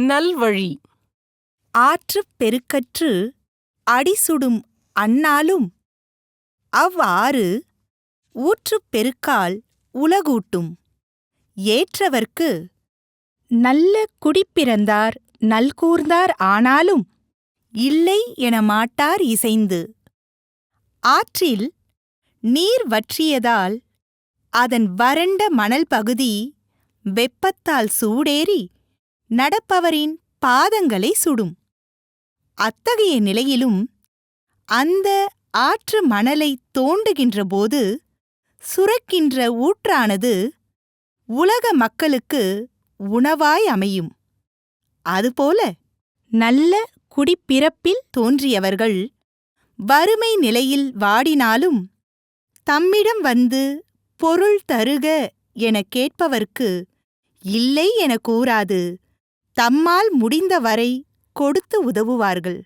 நல்வழி. ஆற்றுப் பெருக்கற்று அடிசுடும் அன்னாலும் அவ்வாறு ஊற்றுப் பெருக்கால் உலகூட்டும். ஏற்றவர்க்கு நல்ல குடிப்பிறந்தார் நல்கூர்ந்தார் ஆனாலும் இல்லை என மாட்டார் இசைந்து. ஆற்றில் நீர் வற்றியதால் அதன் வறண்ட மணல் பகுதி வெப்பத்தால் சூடேறி நடப்பவரின் பாதங்களை சுடும். அத்தகைய நிலையிலும் அந்த ஆற்று மணலை தோண்டுகின்றபோது சுரக்கின்ற ஊற்றானது உலக மக்களுக்கு உணவாய் அமையும். அதுபோல நல்ல குடிப்பிறப்பில் தோன்றியவர்கள் வறுமை நிலையில் வாடினாலும் தம்மிடம் வந்து பொருள் தருக எனக் கேட்பவர்க்கு இல்லை என கூறாது. தம்மால் முடிந்தவரை கொடுத்து உதவுவார்கள்.